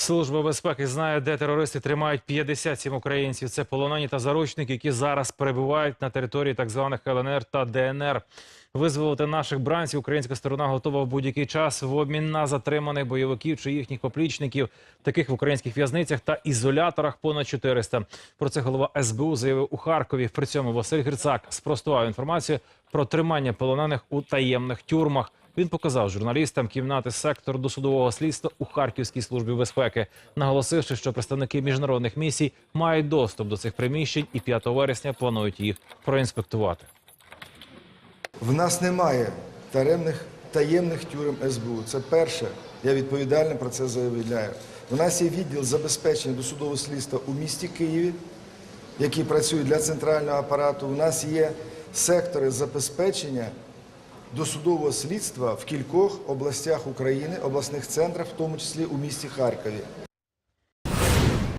Служба безпеки знає, де терористи тримають 57 українців. Це полонені та заручники, які зараз перебувають на території так званих ЛНР та ДНР. Визволити наших бранців українська сторона готова в будь-який час в обмін на затриманих бойовиків чи їхніх поплічників. Таких в українських в'язницях та ізоляторах понад 400. Про це голова СБУ заявив у Харкові. При цьому Василь Грицак спростував інформацію про тримання полонених у таємних тюрмах. Він показав журналістам кімнати сектору досудового слідства у Харківській службі безпеки, наголосивши, що представники міжнародних місій мають доступ до цих приміщень і 5 вересня планують їх проінспектувати. В нас немає таємних, таємних тюрем СБУ. Це перше. Я відповідально про це заявляю. У нас є відділ забезпечення досудового слідства у місті Києві, який працює для центрального апарату. У нас є сектори забезпечення досудового слідства в кількох областях України, обласних центрах, в тому числі у місті Харкові.